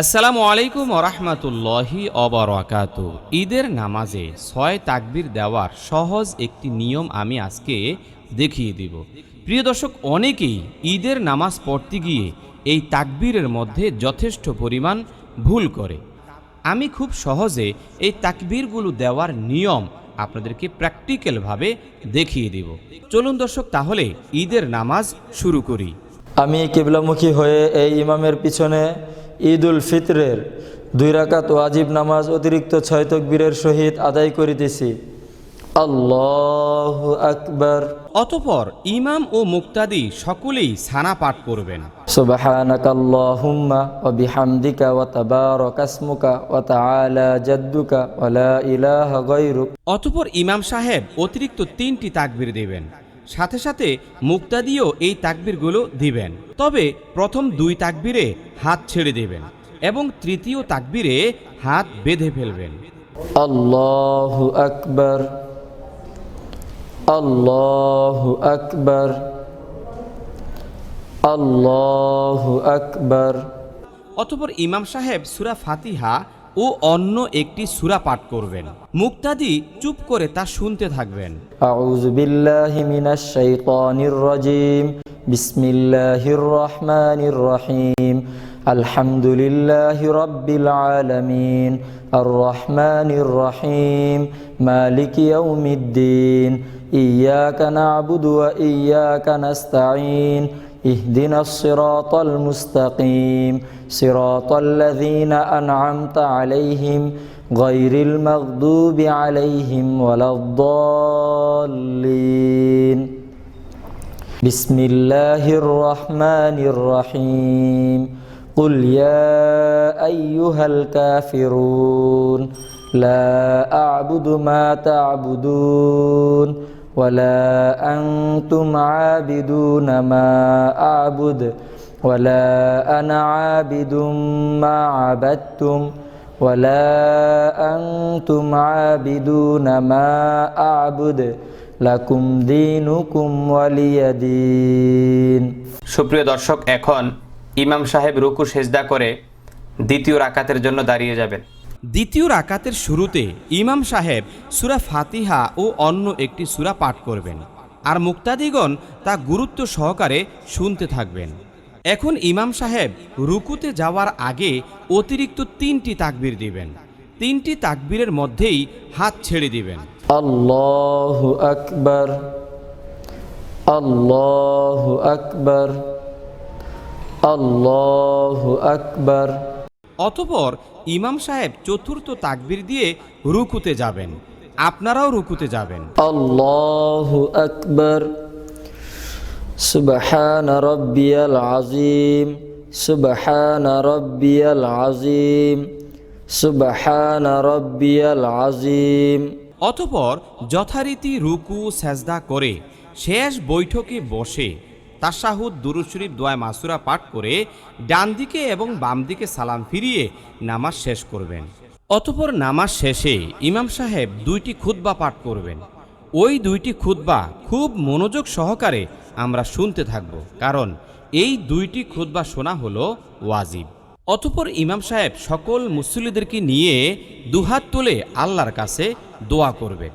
আসসালামু আলাইকুম ওরহমতুল্লাহি অবরাকাত ঈদের নামাজে ছয় তাকবির দেওয়ার সহজ একটি নিয়ম আমি আজকে দেখিয়ে দিব। প্রিয় দর্শক, অনেকেই ঈদের নামাজ পড়তে গিয়ে এই তাকবীরের মধ্যে যথেষ্ট পরিমাণ ভুল করে। আমি খুব সহজে এই তাকবীরগুলো দেওয়ার নিয়ম আপনাদেরকে প্র্যাকটিক্যালভাবে দেখিয়ে দিব। চলুন দর্শক, তাহলে ঈদের নামাজ শুরু করি। আমি কিবলামুখী হয়ে এই ইমামের পিছনে ঈদ উল ফিতরের দুই রাকাত ওয়াজিব নামাজ অতিরিক্ত ছয় তকবীরের সহিত আদায় করিতেছি। আল্লাহ আকবর। অতপর ইমাম ও মুক্তাদি সকলেই সানা পাঠ করবেন। সুবহানাক আল্লাহুম্মা ওয়া বিহামদিকা ওয়া তাবারাকা ইসমুকা ওয়া তাআলা জাদ্দুকা ওয়া লা ইলাহা গায়রুক। অতপর ইমাম সাহেব অতিরিক্ত তিনটি তাকবির দেবেন। সাথে সাথে মুক্তাদিও এই তাকবিরগুলো দিবেন। তবে প্রথম দুই তাকবিরে হাত ছেড়ে দেবেন এবং তৃতীয় তাকবিরে হাত বেঁধে ফেলবেন। আল্লাহু আকবর। আল্লাহু আকবর। আল্লাহু আকবর। অতপর ইমাম সাহেব সুরা ফাতিহা ও অন্য একটি সুরা পাঠ করবেন। মুক্তাদি চুপ করে তা শুনতে থাকবেন। বিসমিল্লাহির রহমানির রহিম। আলহামদুলিল্লাহি রব্বিল আলামিন। আর রহমানির রহিম। মালিক ইয়াউমিদ্দিন। ইয়াকা নাবুদু اهدنا الصراط المستقيم صراط الذين أنعمت عليهم غير المغضوب عليهم ولا الضالين. بسم الله الرحمن الرحيم. قل يا أيها الكافرون لا أعبد ما تعبدون. ولا أنتم عابدون ما أعبد ولا أنا عابد ما عبدتم ولا أنتم عابدون ما أعبد لكم دينكم ولي دين সুপ্রিয় দর্শক এখন ইমাম সাহেব রুকু সেজদা করে দ্বিতীয় রাকাতের জন্য দাঁড়িয়ে যাবেন দ্বিতীয় রাকাতের শুরুতে ইমাম সাহেব সুরা ফাতিহা ও অন্য একটি সুরা পাঠ করবেন আর মুক্তাদিগণ তা গুরুত্ব সহকারে শুনতে থাকবেন। এখন ইমাম সাহেব রুকুতে যাওয়ার আগে অতিরিক্ত তিনটি তাকবির দিবেন। তিনটি তাকবীরের মধ্যেই হাত ছেড়ে দিবেন। আল্লাহ আকবর আল্লাহ আকবর আল্লাহ আকবর। অতপর ইমাম সাহেব চতুর্থ তাকবির দিয়ে রুকুতে যাবেন। আপনারাও রুকুতে যাবেন। অতপর যথারীতি রুকু সেজদা করে শেষ বৈঠকে বসে তাশাহুদ দুরুশরীফ দোয়া মাসুরা পাঠ করে ডান দিকে এবং বাম দিকে সালাম ফিরিয়ে নামাজ শেষ করবেন। অতপর নামাজ শেষে ইমাম সাহেব দুইটি খুতবা পাঠ করবেন। ওই দুইটি খুতবা খুব মনোযোগ সহকারে আমরা শুনতে থাকব, কারণ এই দুইটি খুতবা শোনা হলো ওয়াজিব। অতপর ইমাম সাহেব সকল মুসল্লিদেরকে নিয়ে দুহাত তুলে আল্লাহর কাছে দোয়া করবেন।